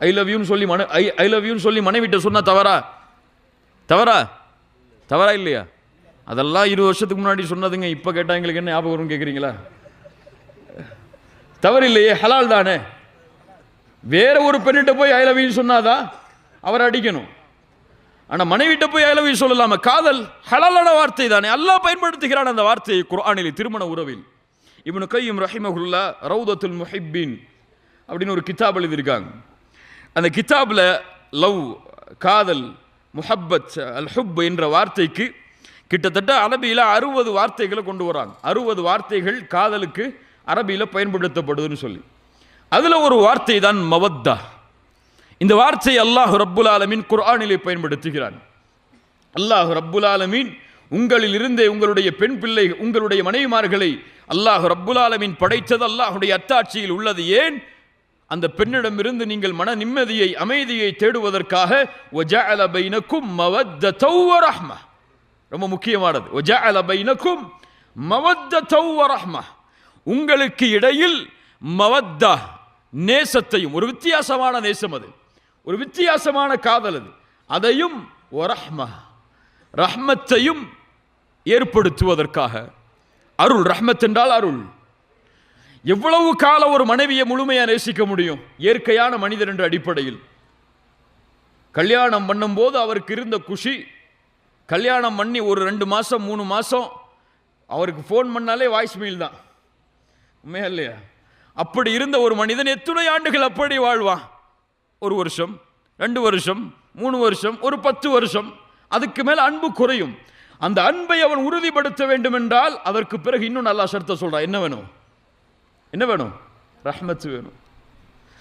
I love யூன்னு சொல்லி மன ஐ ஐ லவ் யூன்னு சொல்லி மனைவிட்ட சொன்னால் தவறா? தவறா? தவறா இல்லையா? அதெல்லாம் இருபது வருஷத்துக்கு முன்னாடி சொன்னதுங்க இப்போ கேட்டால் எங்களுக்கு என்ன ஞாபகம் வரும் கேட்குறீங்களா தவறு இல்லையே ஹலால் தானே? வேற ஒரு பெண்ணிட்ட போய் ஐ லவ் யூ சொன்னாதான் அவரை அடிக்கணும். ஆனால் மனைவிட்ட போய் ஐ லவ் யூ சொல்லலாமா? காதல் ஹலாலான வார்த்தை தானே. அல்லாஹ் பயன்படுத்துகிறான் அந்த வார்த்தையை குர்ஆனிலே திருமண உறவில். இவனு கையும் ரஹிமகுல்லா ரவுதத்துல் முஹிப்பின் அப்படின்னு ஒரு கித்தாப் எழுதியிருக்காங்க. அந்த கிதாபில் லவ் காதல் முஹப்பத் அல் ஹுப் என்ற வார்த்தைக்கு கிட்டத்தட்ட அரபியில் அறுபது வார்த்தைகளை கொண்டு வராங்க. அறுபது வார்த்தைகள் காதலுக்கு அரபியில் பயன்படுத்தப்படுதுன்னு சொல்லி. அதில் ஒரு வார்த்தை தான் மவத்தா. இந்த வார்த்தையை அல்லாஹ் ரப்புல் ஆலமீன் குர்ஆனிலே பயன்படுத்துகிறான். அல்லாஹ் ரப்புல் ஆலமீன் உங்களில் இருந்தே உங்களுடைய பெண் பிள்ளை உங்களுடைய மனைவிமார்களை அல்லாஹ் ரப்புல் ஆலமீன் படைத்தது அல்லாஹுடைய அத்தாட்சியில் உள்ளது. ஏன்? அந்த பெண்ணிடமிருந்து நீங்கள் மன நிம்மதியை அமைதியை தேடுவதற்காக ரொம்ப முக்கியமானது. உங்களுக்கு இடையில் மவத்தா நேசத்தையும் ஒரு வித்தியாசமான நேசம் அது. ஒரு வித்தியாசமான காதல் அது. அதையும் ஒரஹ்மா ரஹ்மத்தையும் ஏற்படுத்துவதற்காக. அருள் ரஹ்மத் என்றால் அருள். எவ்வளவு காலம் ஒரு மனைவியை முழுமையாக நேசிக்க முடியும்? இயற்கையான மனிதர் என்ற அடிப்படையில். கல்யாணம் பண்ணும்போது அவருக்கு இருந்த குஷி கல்யாணம் பண்ணி ஒரு ரெண்டு மாதம் மூணு மாதம் அவருக்கு ஃபோன் பண்ணாலே வாய்ஸ் மெயில் தான். உண்மையா இல்லையா? அப்படி இருந்த ஒரு மனிதன் எத்தனை ஆண்டுகள் அப்படி வாழ்வான்? ஒரு வருஷம் ரெண்டு வருஷம் மூணு வருஷம் ஒரு பத்து வருஷம். அதுக்கு மேல் அன்பு குறையும். அந்த அன்பை அவன் உறுதிப்படுத்த வேண்டும் என்றால் அதற்கு பிறகு இன்னும் நல்லா சர்த்த சொல்கிறான் என்ன வேணும்? என்ன வேணும்? ரஹ்மத் வேணும்.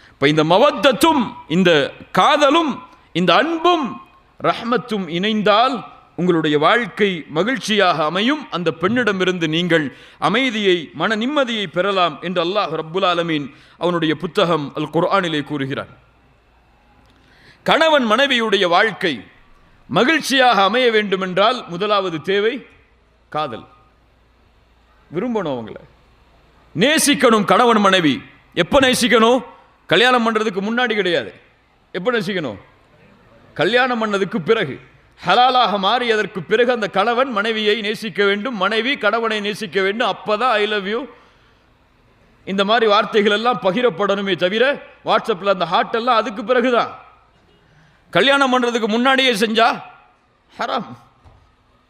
இப்போ இந்த மவத்தத்தும் இந்த காதலும் இந்த அன்பும் ரஹ்மத்தும் இணைந்தால் உங்களுடைய வாழ்க்கை மகிழ்ச்சியாக அமையும். அந்த பெண்ணிடமிருந்து நீங்கள் அமைதியை மன நிம்மதியை பெறலாம் என்று அல்லாஹ் ரப்புல் ஆலமீன் அவனுடைய புத்தகம் அல் குர்ஆனிலே கூறுகிறான். கணவன் மனைவியுடைய வாழ்க்கை மகிழ்ச்சியாக அமைய வேண்டுமென்றால் முதலாவது தேவை காதல். விரும்பணும் அவங்களை. நேசிக்கணும் கணவன் மனைவி. எப்போ நேசிக்கணும்? கல்யாணம் பண்ணுறதுக்கு முன்னாடி கிடையாது. எப்போ நேசிக்கணும்? கல்யாணம் பண்ணதுக்கு பிறகு. ஹலாலாக மாறியதற்கு பிறகு அந்த கணவன் மனைவியை நேசிக்க வேண்டும் மனைவி கணவனை நேசிக்க வேண்டும். அப்போ தான் ஐ லவ் யூ இந்த மாதிரி வார்த்தைகள் எல்லாம் பகிரப்படணுமே தவிர வாட்ஸ்அப்பில் அந்த ஹார்ட் எல்லாம் அதுக்கு பிறகுதான். கல்யாணம் பண்ணுறதுக்கு முன்னாடியே செஞ்சா ஹராம்.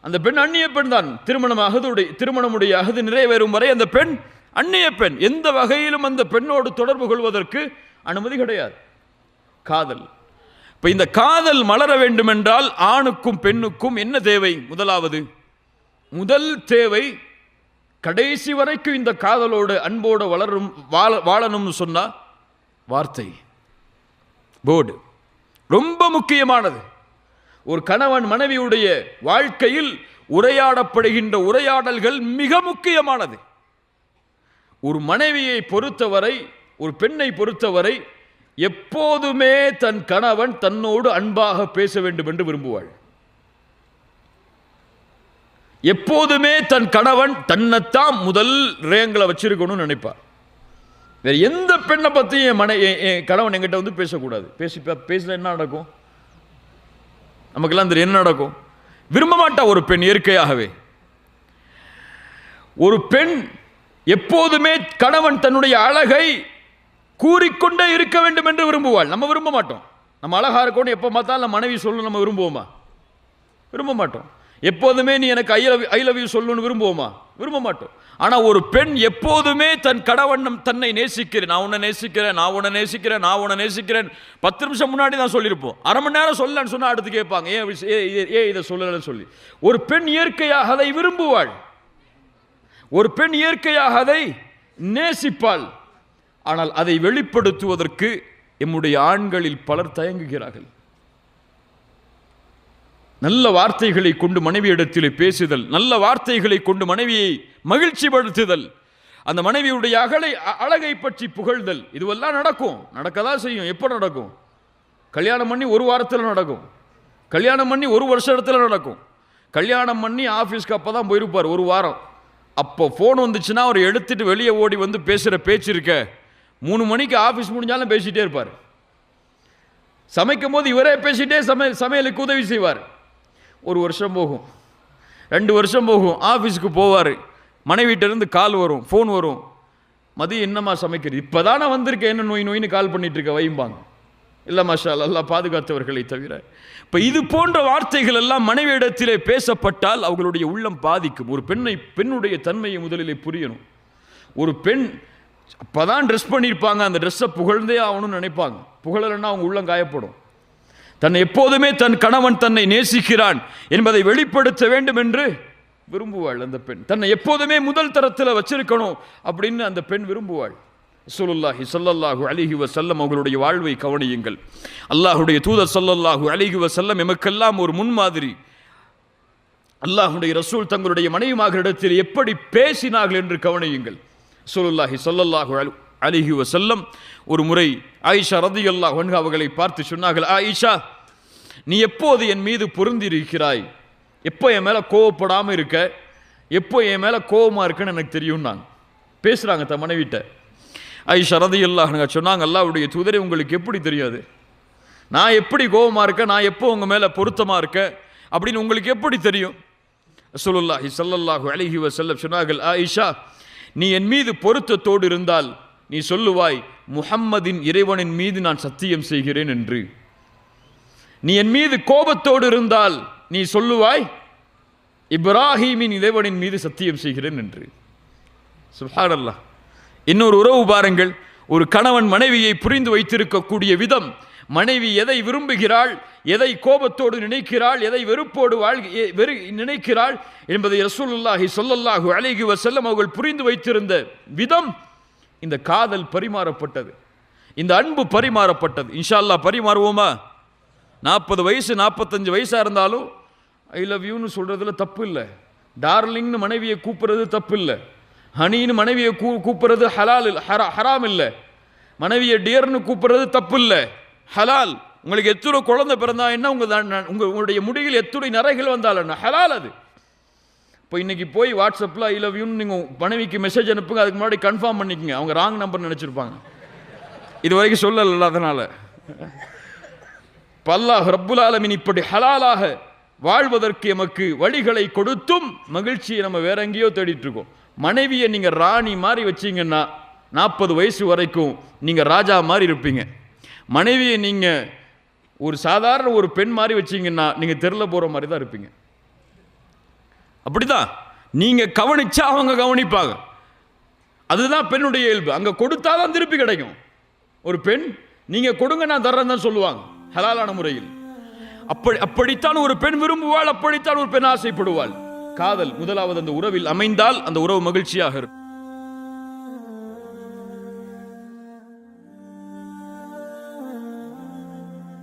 அந்த பெண் அந்நிய பெண் தான். திருமணம் அகதுடைய திருமணமுடைய அகது நிறைவேறும் வரை அந்த பெண் அந்நிய பெண் எந்த வகையிலும் அந்த பெண்ணோடு தொடர்பு கொள்வதற்கு அனுமதி கிடையாது. காதல். இப்போ இந்த காதல் மலர வேண்டுமென்றால் ஆணுக்கும் பெண்ணுக்கும் என்ன தேவை? முதலாவது முதல் தேவை கடைசி வரைக்கும் இந்த காதலோடு அன்போடு வளரும் வாழ வாழணும்னு சொன்னால் வார்த்தை. போர்டு. ரொம்ப முக்கியமானது. ஒரு கணவன் மனைவியுடைய வாழ்க்கையில் உரையாடப்படுகின்ற உரையாடல்கள் மிக முக்கியமானது. ஒரு மனைவியை பொறுத்தவரை ஒரு பெண்ணை பொறுத்தவரை எப்போதுமே தன் கணவன் தன்னோடு அன்பாக பேச வேண்டும் என்று விரும்புவாள். எப்போதுமே தன் கணவன் தன்னைத்தான் முதல் ரேங்கில் வச்சிருக்கணும்னு நினைப்பார். வேற எந்த பெண்ணை பற்றியும் என் மனை என் என் கணவன் என்கிட்ட வந்து பேசக்கூடாது. பேசி பேசல என்ன நடக்கும்? நமக்கெல்லாம் தெரியும் என்ன நடக்கும்? விரும்ப மாட்டா ஒரு பெண் இயற்கையாகவே. ஒரு பெண் எப்போதுமே கணவன் தன்னுடைய அழகை கூறிக்கொண்டே இருக்க வேண்டும் என்று விரும்புவாள். நம்ம விரும்ப மாட்டோம். நம்ம அழகாக இருக்கணும் எப்போ பார்த்தாலும் நம்ம மனைவி சொல்லணும் நம்ம விரும்புவோமா? விரும்ப மாட்டோம். எப்போதுமே நீ எனக்கு I love I love you சொல்லணும்னு விரும்புவோமா? விரும்ப மாட்டோம். ஆனால் ஒரு பெண் எப்போதுமே தன் கடவண்ணம் தன்னை நேசிக்கிறேன். நான் உன்னை நேசிக்கிறேன் நான் உன்னை நேசிக்கிறேன் நான் உன்னை நேசிக்கிறேன். பத்து நிமிஷம் முன்னாடி தான் சொல்லியிருப்போம். அரை மணி நேரம் சொல்லலன்னு சொன்னால் அடுத்து கேட்பாங்க. ஏன் ஏ இதை- இதை சொல்லலன்னு சொல்லி. ஒரு பெண் இயற்கையாக அதை விரும்புவாள். ஒரு பெண் இயற்கையாக அதை நேசிப்பாள். ஆனால் அதை வெளிப்படுத்துவதற்கு எம்முடைய ஆண்களில் பலர் தயங்குகிறார்கள். நல்ல வார்த்தைகளை கொண்டு மனைவியிடத்திலே பேசுதல் நல்ல வார்த்தைகளை கொண்டு மனைவியை மகிழ்ச்சிப்படுத்துதல் அந்த மனைவியுடைய அகலை அழகை பற்றி புகழ்தல் இதுவெல்லாம் நடக்கும். நடக்கதான் செய்யும். எப்போ நடக்கும்? கல்யாணம் பண்ணி ஒரு வாரத்தில் நடக்கும். கல்யாணம் பண்ணி ஒரு வருஷத்துல நடக்கும். கல்யாணம் பண்ணி ஆஃபீஸ்க்கு அப்போ தான் போயிருப்பார் ஒரு வாரம். அப்போ ஃபோன் வந்துச்சுன்னா அவர் எடுத்துட்டு வெளியே ஓடி வந்து பேசுகிற பேச்சு இருக்க. மூணு மணிக்கு ஆஃபீஸ் முடிஞ்சாலும் பேசிகிட்டே இருப்பார். சமைக்கும் போது இவரே பேசிகிட்டே சமையல் சமையலுக்கு உதவி செய்வார். ஒரு வருஷம் போகும். ரெண்டு வருஷம் போகும். ஆஃபீஸுக்கு போவார். மனைவிட்டிருந்து கால் வரும் ஃபோன் வரும். மதியம் என்னம்மா சமைக்கிறது? இப்போ தானே வந்திருக்கேன் என்ன நோய் நோயின்னு கால் பண்ணிட்டு இருக்க வைம்பாங்க. இல்லை மாஷால் எல்லாம் பாதுகாத்தவர்களை தவிர. இப்போ இது போன்ற வார்த்தைகள் எல்லாம் மனைவியிடத்திலே பேசப்பட்டால் அவர்களுடைய உள்ளம் பாதிக்கும். ஒரு பெண்ணை பெண்ணுடைய தன்மையை முதலிலே புரியணும். ஒரு பெண் அப்பதான் ட்ரெஸ் பண்ணியிருப்பாங்க அந்த ட்ரெஸ்ஸை புகழ்ந்தே ஆகணும்னு நினைப்பாங்க. புகழலைன்னா அவங்க உள்ளம் காயப்படும். தன்னை எப்போதுமே தன் கணவன் தன்னை நேசிக்கிறான் என்பதை வெளிப்படுத்த வேண்டும் என்று விரும்புவாள் அந்த பெண். தன்னை எப்போதுமே முதல் தரத்தில் வச்சிருக்கணும் அப்படின்னு அந்த பெண் விரும்புவாள். ரசூலுல்லாஹி ஸல்லல்லாஹு அலிஹி வசல்லம் அவர்களுடைய வாழ்வை கவனியுங்கள். அல்லாஹுடைய தூதர் ஸல்லல்லாஹு அலிஹி வசல்லம் எமக்கெல்லாம் ஒரு முன்மாதிரி. அல்லாஹுடைய ரசூல் தங்களுடைய மனைவிமார்களிடத்தில் எப்படி பேசினார்கள் என்று கவனியுங்கள். ரசூலுல்லாஹி ஸல்லல்லாஹு அலு- அலைஹி வஸல்லம் ஒரு முறை ஆயிஷா ரதியல்லாஹு அன்ஹா அவர்களை பார்த்து சொன்னார்கள் ஆயிஷா நீ எப்போது என் மீது பொருந்திருக்கிறாய் எப்போ என் மேலே கோவப்படாமல் இருக்க? எப்போ என் மேலே கோவமாக இருக்குன்னு எனக்கு தெரியும் நான் பேசுகிறாங்க தன் மனைவிட்ட. ஐ ரதியல்லாஹ் சொன்னாங்க அல்லாவுடைய தூதரை உங்களுக்கு எப்படி தெரியாது? நான் எப்படி கோவமாக இருக்கேன்? நான் எப்போ உங்கள் மேலே பொருத்தமாக இருக்கேன்? அப்படின்னு உங்களுக்கு எப்படி தெரியும்? ரசூலுல்லாஹி சல்லல்லாஹு அலைஹி செல்ல சொன்னார்கள் ஆயிஷா நீ என் மீது பொருத்தத்தோடு இருந்தால் நீ சொல்லுவாய் முஹம்மதின் இறைவனின் மீது நான் சத்தியம் செய்கிறேன் என்று. நீ என் மீது கோபத்தோடு இருந்தால் நீ சொல்லுவாய் இப்ராஹீமின் இறைவனின் மீது சத்தியம் செய்கிறேன் என்று. சுப்ஹானல்லாஹ். இன்னொரு உறவு பாருங்கள். ஒரு கணவன் மனைவியை புரிந்து வைத்திருக்கக்கூடிய விதம் மனைவி எதை விரும்புகிறாள் எதை கோபத்தோடு நினைக்கிறாள் எதை வெறுப்போடு வாழ் எ- வெறு நினைக்கிறாள் என்பதை ரசூலுல்லாஹி சொல்லல்லாஹு அழகி வஸல்லம் அவர்கள் புரிந்து வைத்திருந்த விதம் இந்த காதல் பரிமாறப்பட்டது. இந்த அன்பு பரிமாறப்பட்டது. இன்ஷா அல்லாஹ் பரிமாறுவோமா? நாற்பது வயசு நாற்பத்தஞ்சு வயசாக இருந்தாலும் ஐ லவ் யூன்னு சொல்கிறதுல தப்பு இல்லை. டார்லிங்னு மனைவியை கூப்பிடுறது தப்பு இல்லை. ஹனின்னு மனைவியை கூ கூப்பிட்றது ஹலால் ஹரா ஹராம் இல்லை. மனைவியை டியர்னு கூப்பிட்றது தப்பு இல்லை. ஹலால். உங்களுக்கு எத்துணை குழந்தை பிறந்தா என்ன உங்கள் உங்கள் உங்களுடைய முடியில் எத்துணை நிறைகள் வந்தால் என்ன? ஹலால் அது. இப்போ இன்னைக்கு போய் வாட்ஸ்அப்பில் ஐ லவ் யூன்னு நீங்கள் மனைவிக்கு மெசேஜ் அனுப்புங்க அதுக்கு முன்னாடி கன்ஃபார்ம் பண்ணிக்கோங்க. அவங்க ராங் நம்பர் நினச்சிருப்பாங்க. இது வரைக்கும் சொல்லல அதனால். பல்லாஹ் ரப்புல் ஆலமீன் இப்படி ஹலாலாக வாழ்வதற்கு எமக்கு வழிகளை கொடுத்தும் மகிழ்ச்சியை நம்ம வேற எங்கேயோ தேடிட்டு இருக்கோம். மனைவியை நீங்கள் ராணி மாதிரி வச்சிங்கன்னா நாற்பது வயசு வரைக்கும் நீங்கள் ராஜா மாதிரி இருப்பீங்க. மனைவியை நீங்கள் ஒரு சாதாரண ஒரு பெண் மாதிரி வச்சிங்கன்னா நீங்கள் தெருல போகிற மாதிரி தான் இருப்பீங்க. அப்படிதான். நீங்கள் கவனிச்சா அவங்க கவனிப்பாங்க. அதுதான் பெண்ணுடைய இயல்பு. அங்க கொடுத்தாதான் திருப்பி கிடைக்கும். ஒரு பெண் நீங்கள் கொடுங்க நான் தர்றேன் தான் சொல்லுவாங்க ஹலாலான முறையில். அப்படி அப்படித்தான் ஒரு பெண் விரும்புவாள் அப்படித்தான் ஒரு பெண் ஆசைப்படுவாள். காதல் முதலாவது அந்த உறவில் அமைந்தால் அந்த உறவு மகிழ்ச்சியாக இருக்கும்.